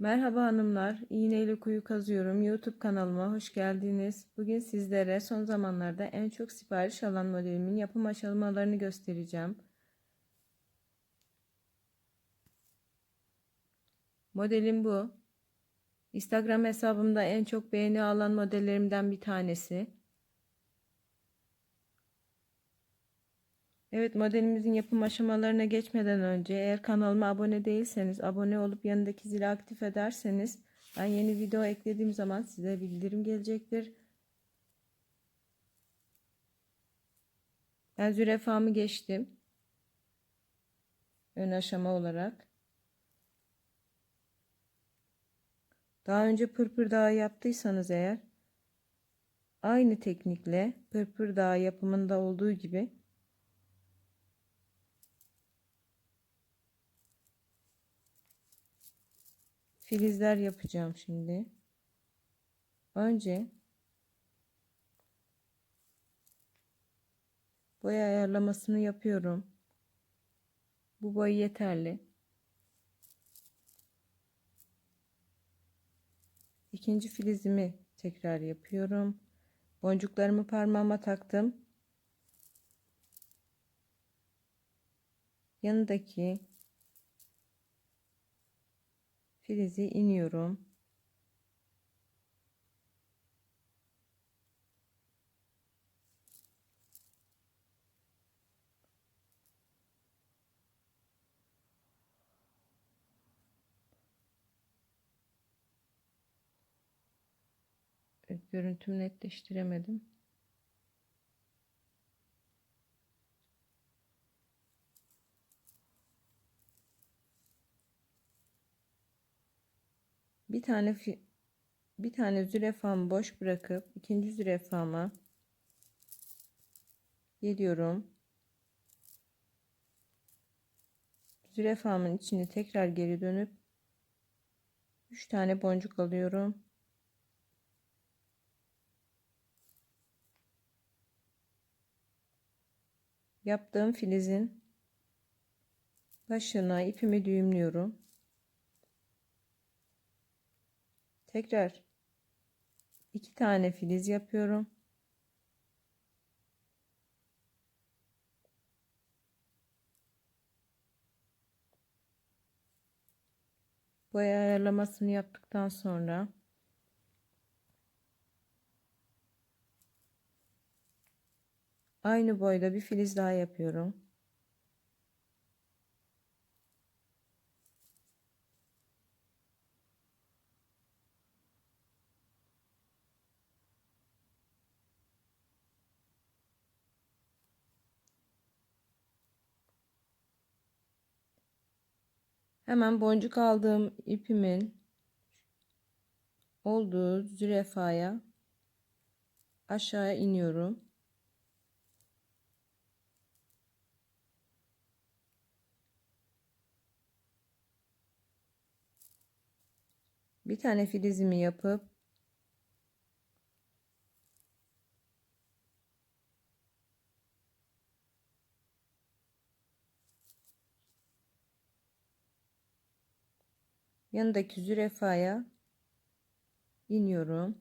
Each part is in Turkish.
Merhaba hanımlar, İğneyle Kuyu Kazıyorum YouTube kanalıma hoş geldiniz. Bugün sizlere son zamanlarda en çok sipariş alan modelimin yapım aşamalarını göstereceğim. Modelim bu. Instagram hesabımda en çok beğeni alan modellerimden bir tanesi. Evet modelimizin yapım aşamalarına geçmeden önce eğer kanalıma abone değilseniz abone olup yanındaki zili aktif ederseniz ben yeni video eklediğim zaman size bildirim gelecektir. Ben zürefamı geçtim. Ön aşama olarak. Daha önce pırpır dağı yaptıysanız eğer aynı teknikle pırpır dağı yapımında olduğu gibi filizler yapacağım şimdi. Önce boya ayarlamasını yapıyorum. Bu boy yeterli. İkinci filizimi tekrar yapıyorum. Boncuklarımı parmağıma taktım. Yanındaki filizi iniyorum. Görüntümü netleştiremedim. Bir tane bir tane zürefamı boş bırakıp ikinci zürefama geliyorum. Zürefamın içini tekrar geri dönüp 3 tane boncuk alıyorum. Yaptığım filizin başına ipimi düğümlüyorum. Tekrar iki tane filiz yapıyorum. Boya ayarlamasını yaptıktan sonra aynı boyda bir filiz daha yapıyorum. Hemen boncuk aldığım ipimin olduğu zürefaya aşağı iniyorum. Bir tane filizimi yapıp yanındaki zürefaya iniyorum.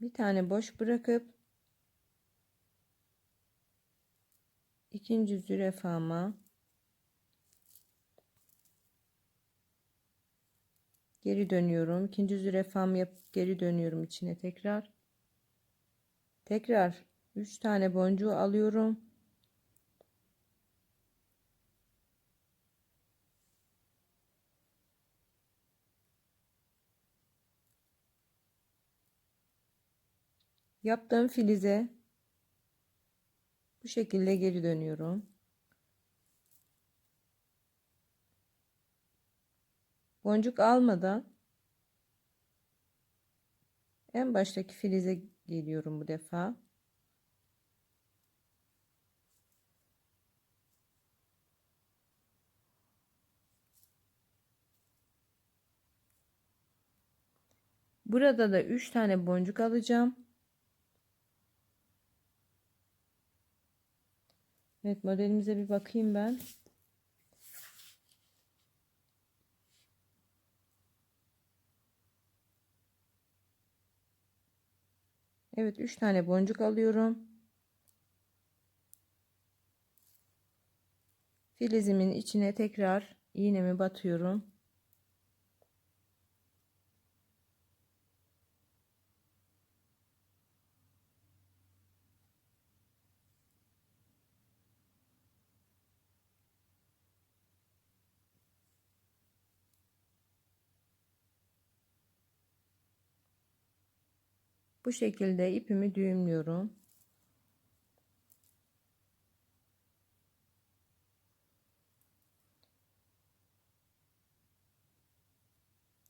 Bir tane boş bırakıp ikinci zürefama Geri dönüyorum. İkinci zürefam yapıp geri dönüyorum içine tekrar. Tekrar 3 tane boncuğu alıyorum. Yaptığım filize bu şekilde geri dönüyorum. Boncuk almadan en baştaki filize geliyorum bu defa. Burada da 3 tane boncuk alacağım. Evet modelimize bir bakayım ben. Evet 3 tane boncuk alıyorum. Filizimin içine tekrar iğnemi batıyorum. Bu şekilde ipimi düğümlüyorum.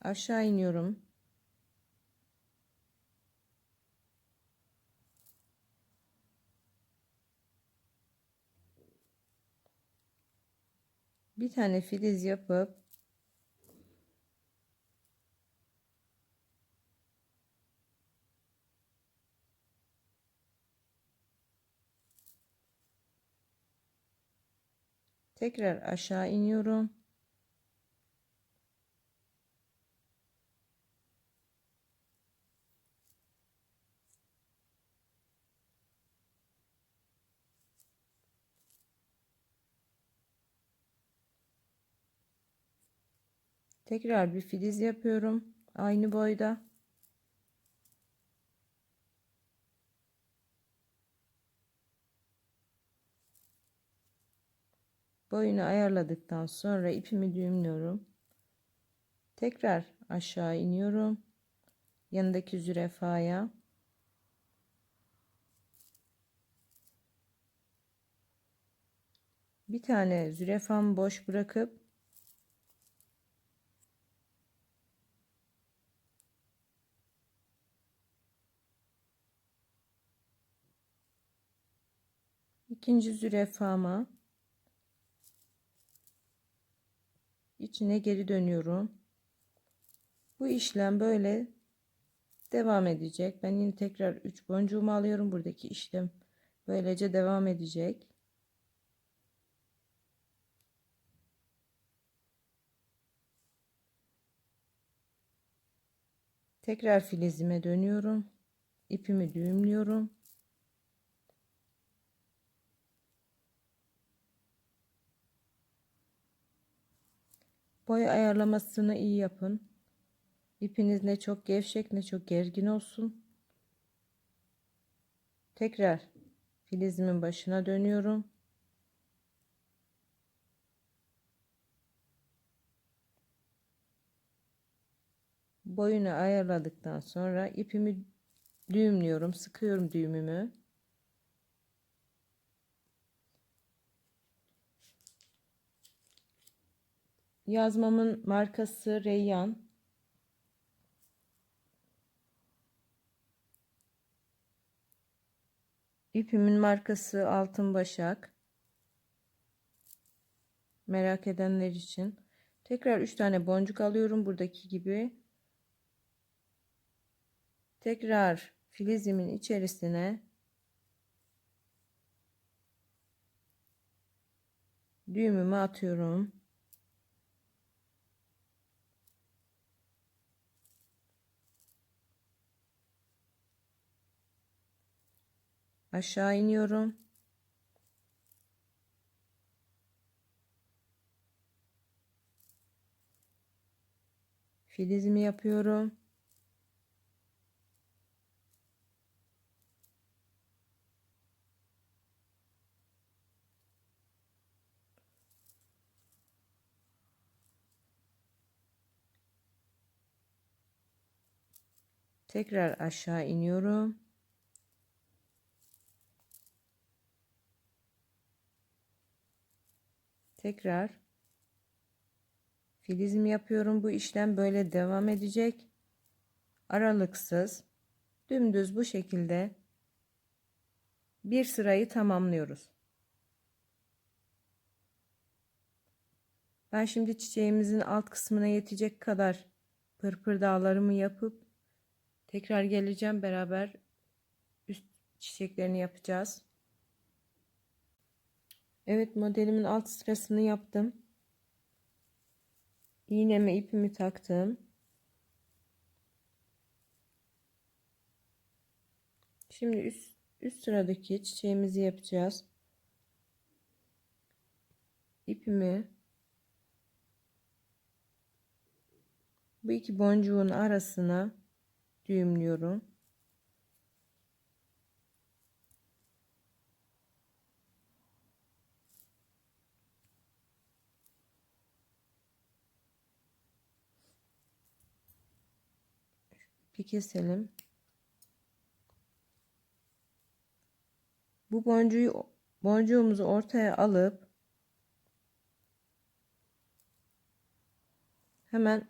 Aşağı iniyorum. Bir tane filiz yapıp Tekrar aşağı iniyorum. Tekrar bir filiz yapıyorum. Aynı boyda. Boyunu ayarladıktan sonra ipimi düğümlüyorum. Tekrar aşağı iniyorum. Yanındaki zürafaya bir tane zürafamı boş bırakıp ikinci zürafama içine geri dönüyorum. Bu işlem böyle devam edecek. Ben yine tekrar 3 boncuğumu alıyorum. Buradaki işlem böylece devam edecek. Tekrar filizime dönüyorum. İpimi düğümlüyorum. Boy ayarlamasını iyi yapın. İpiniz ne çok gevşek ne çok gergin olsun. Tekrar filizimin başına dönüyorum. Boyunu ayarladıktan sonra ipimi düğümlüyorum, sıkıyorum düğümümü. Yazmamın markası Reyyan. İpimin markası Altın Başak. Merak edenler için. Tekrar 3 tane boncuk alıyorum buradaki gibi. Tekrar filizimin içerisine düğümümü atıyorum. Aşağı iniyorum. Filizimi yapıyorum. Tekrar aşağı iniyorum. Tekrar filizm yapıyorum. Bu işlem böyle devam edecek. Aralıksız dümdüz bu şekilde bir sırayı tamamlıyoruz. Ben şimdi çiçeğimizin alt kısmına yetecek kadar pırpır dağlarımı yapıp Tekrar geleceğim beraber üst çiçeklerini yapacağız. Evet modelimin alt sırasını yaptım. İğneme ipimi taktım. Şimdi üst, üst sıradaki çiçeğimizi yapacağız. İpimi bu iki boncuğun arasına düğümlüyorum. Bir keselim. Bu boncuğu boncuğumuzu ortaya alıp hemen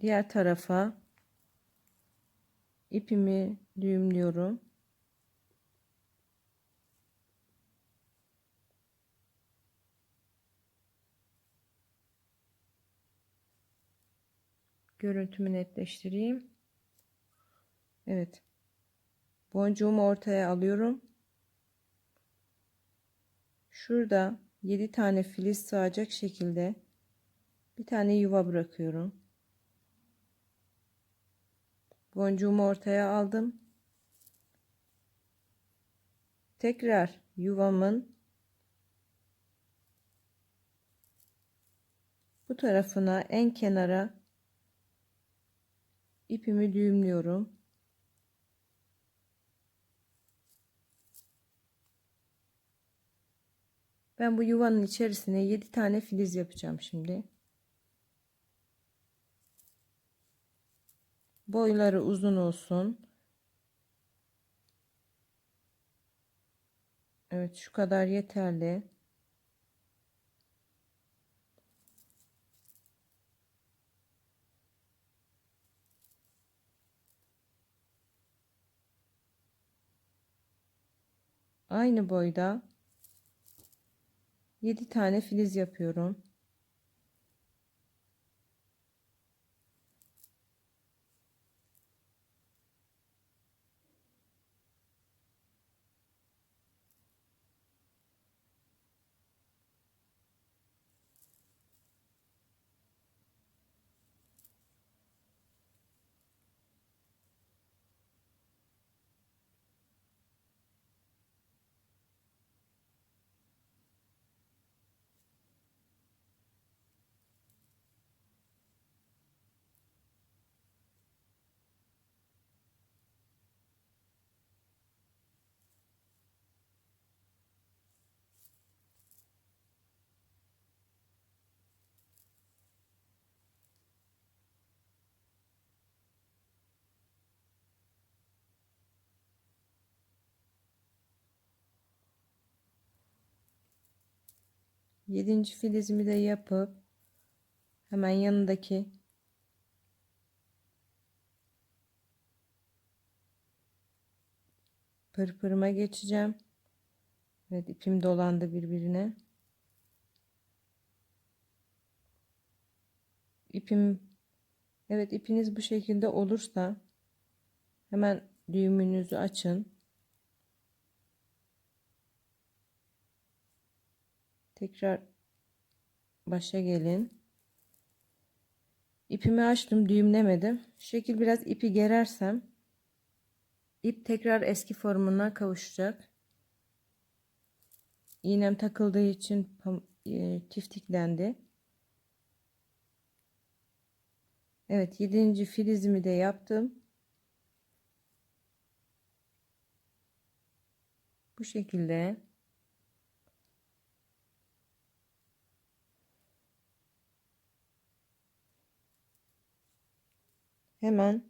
diğer tarafa ipimi düğümlüyorum. Görüntümü netleştireyim. Evet. Boncuğumu ortaya alıyorum. Şurada 7 tane filiz sığacak şekilde bir tane yuva bırakıyorum. Boncuğumu ortaya aldım. Tekrar yuvamın bu tarafına en kenara ipimi düğümlüyorum. Ben bu yuvanın içerisine 7 tane filiz yapacağım şimdi. Boyları uzun olsun. Evet şu kadar yeterli. Aynı boyda 7 tane filiz yapıyorum. Yedinci filizimi de yapıp hemen yanındaki pırpırıma geçeceğim. Evet ipim dolandı birbirine. İpim Evet ipiniz bu şekilde olursa hemen düğümünüzü açın. Tekrar başa gelin. İpimi açtım, düğümlemedim. Şekil biraz ipi gerersem ip tekrar eski formuna kavuşacak. İğnem takıldığı için e, tiftiklendi. Evet, yedinci filizimi de yaptım. Bu şekilde hemen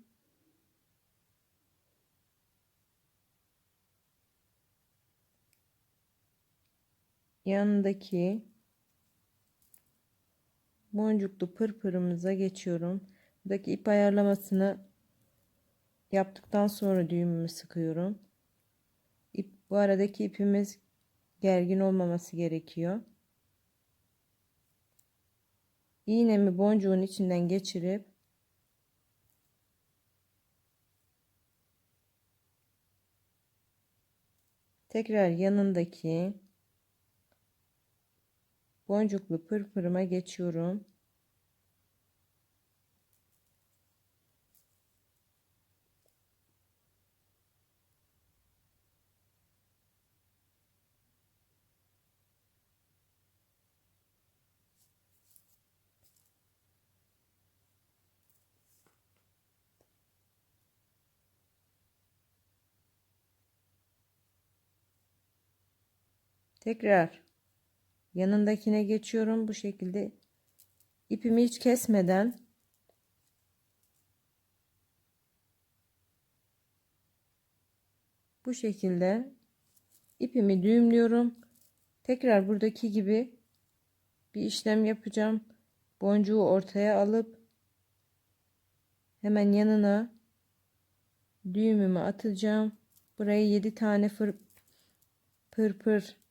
yanındaki boncuklu pırpırımıza geçiyorum. Buradaki ip ayarlamasını yaptıktan sonra düğümümü sıkıyorum. İp, bu aradaki ipimiz gergin olmaması gerekiyor. İğnemi boncuğun içinden geçirip Tekrar yanındaki boncuklu pırpırıma geçiyorum. Tekrar yanındakine geçiyorum bu şekilde. İpimi hiç kesmeden. Bu şekilde ipimi düğümlüyorum. Tekrar buradaki gibi bir işlem yapacağım. Boncuğu ortaya alıp hemen yanına düğümümü atacağım. Buraya 7 tane fır, pırpır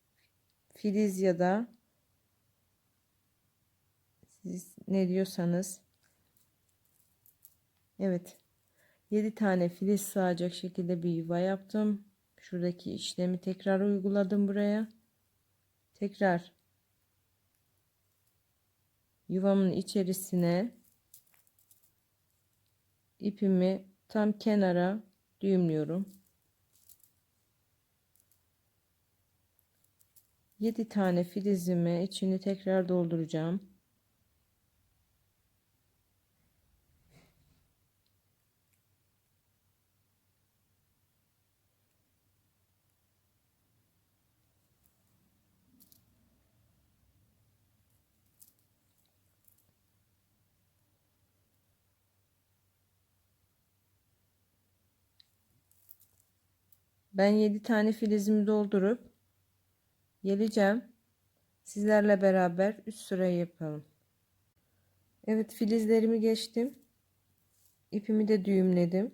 filiz ya da siz ne diyorsanız. Evet. 7 tane filiz sığacak şekilde bir yuva yaptım. Şuradaki işlemi tekrar uyguladım buraya. Tekrar yuvamın içerisine ipimi tam kenara düğümlüyorum 7 tane filizimi içini tekrar dolduracağım. Ben 7 tane filizimi doldurup geleceğim. Sizlerle beraber üst sırayı yapalım. Evet filizlerimi geçtim. İpimi de düğümledim.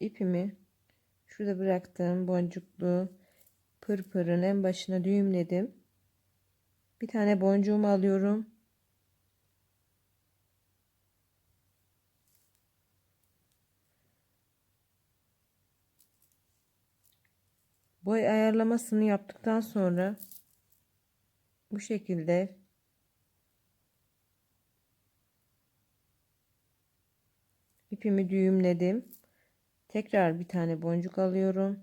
İpimi şurada bıraktığım boncuklu pırpırın en başına düğümledim. Bir tane boncuğumu alıyorum. Boy ayarlamasını yaptıktan sonra bu şekilde ipimi düğümledim. Tekrar bir tane boncuk alıyorum.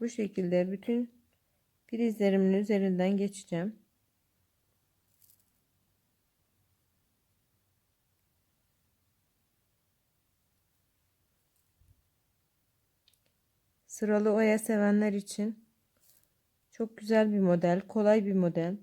Bu şekilde bütün prizlerimin üzerinden geçeceğim. Sıralı oya sevenler için çok güzel bir model, kolay bir model.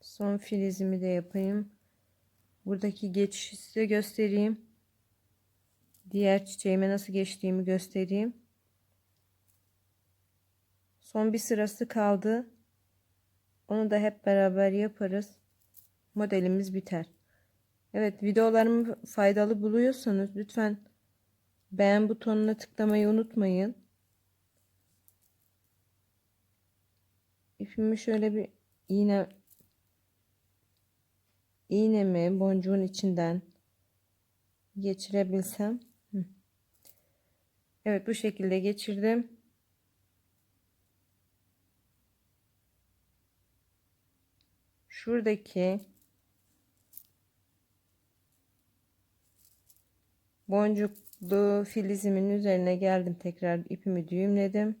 Son filizimi de yapayım. Buradaki geçişi size göstereyim. Diğer çiçeğime nasıl geçtiğimi göstereyim. Son bir sırası kaldı. Onu da hep beraber yaparız. Modelimiz biter. Evet videolarımı faydalı buluyorsanız lütfen beğen butonuna tıklamayı unutmayın. İpimi şöyle bir iğne iğnemi boncuğun içinden geçirebilsem. Evet bu şekilde geçirdim. Şuradaki boncuk Bu filizimin üzerine geldim. Tekrar ipimi düğümledim.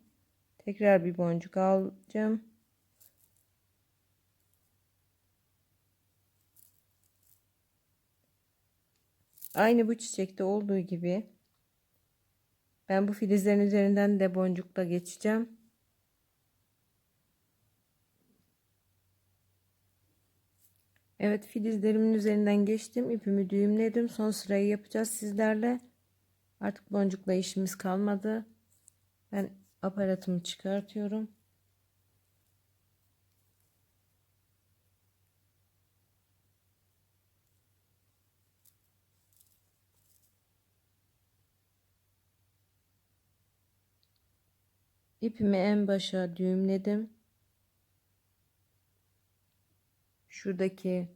Tekrar bir boncuk alacağım. Aynı bu çiçekte olduğu gibi ben bu filizlerin üzerinden de boncukla geçeceğim. Evet filizlerimin üzerinden geçtim. ipimi düğümledim. Son sırayı yapacağız sizlerle. Artık boncukla işimiz kalmadı. Ben aparatımı çıkartıyorum. İpimi en başa düğümledim. Şuradaki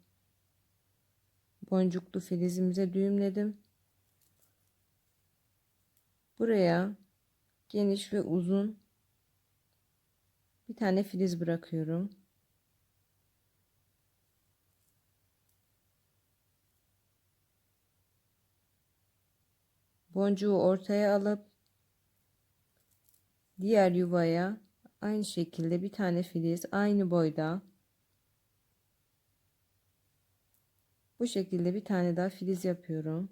boncuklu filizimize düğümledim. Buraya geniş ve uzun bir tane filiz bırakıyorum. Boncuğu ortaya alıp diğer yuvaya aynı şekilde bir tane filiz aynı boyda bu şekilde bir tane daha filiz yapıyorum.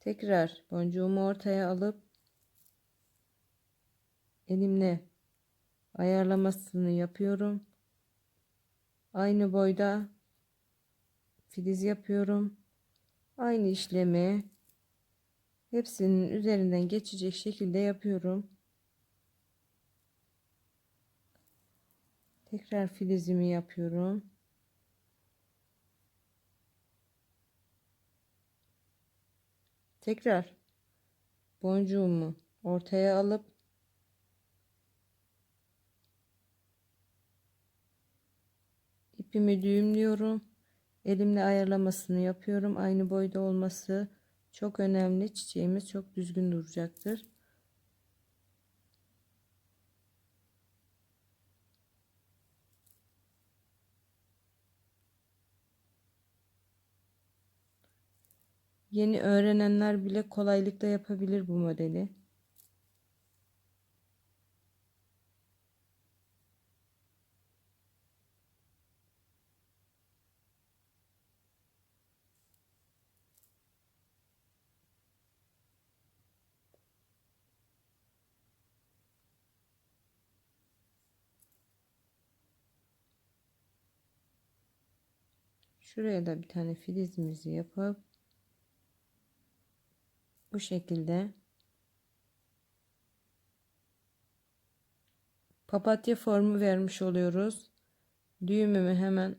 Tekrar boncuğumu ortaya alıp elimle ayarlamasını yapıyorum. Aynı boyda filiz yapıyorum. Aynı işlemi hepsinin üzerinden geçecek şekilde yapıyorum. Tekrar filizimi yapıyorum. Tekrar boncuğumu ortaya alıp ipimi düğümlüyorum. Elimle ayarlamasını yapıyorum. Aynı boyda olması çok önemli. Çiçeğimiz çok düzgün duracaktır. Yeni öğrenenler bile kolaylıkla yapabilir bu modeli. Şuraya da bir tane filizimizi yapıp bu şekilde papatya formu vermiş oluyoruz. Düğümümü hemen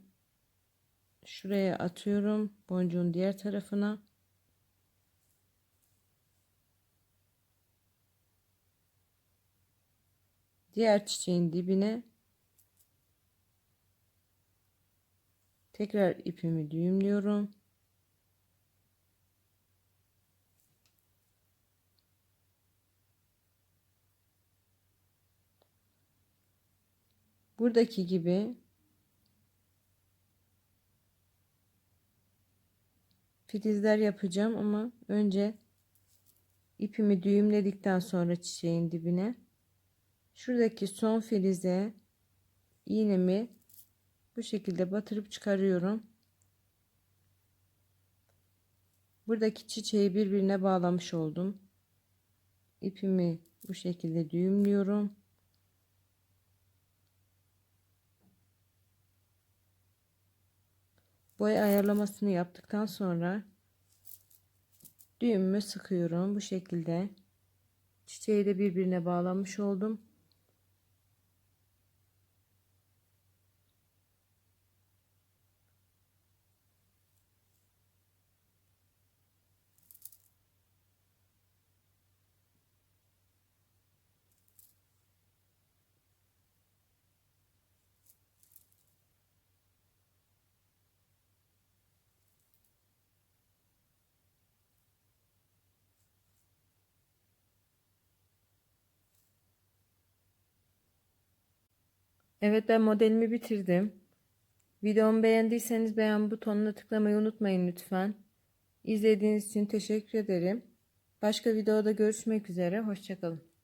şuraya atıyorum. Boncuğun diğer tarafına. Diğer çiçeğin dibine tekrar ipimi düğümlüyorum. Buradaki gibi filizler yapacağım ama önce ipimi düğümledikten sonra çiçeğin dibine şuradaki son filize iğnemi bu şekilde batırıp çıkarıyorum. Buradaki çiçeği birbirine bağlamış oldum. İpimi bu şekilde düğümlüyorum. Boy ayarlamasını yaptıktan sonra düğümümü sıkıyorum. Bu şekilde çiçeği de birbirine bağlamış oldum Evet ben modelimi bitirdim. Videomu beğendiyseniz beğen butonuna tıklamayı unutmayın lütfen. İzlediğiniz için teşekkür ederim. Başka videoda görüşmek üzere. Hoşçakalın.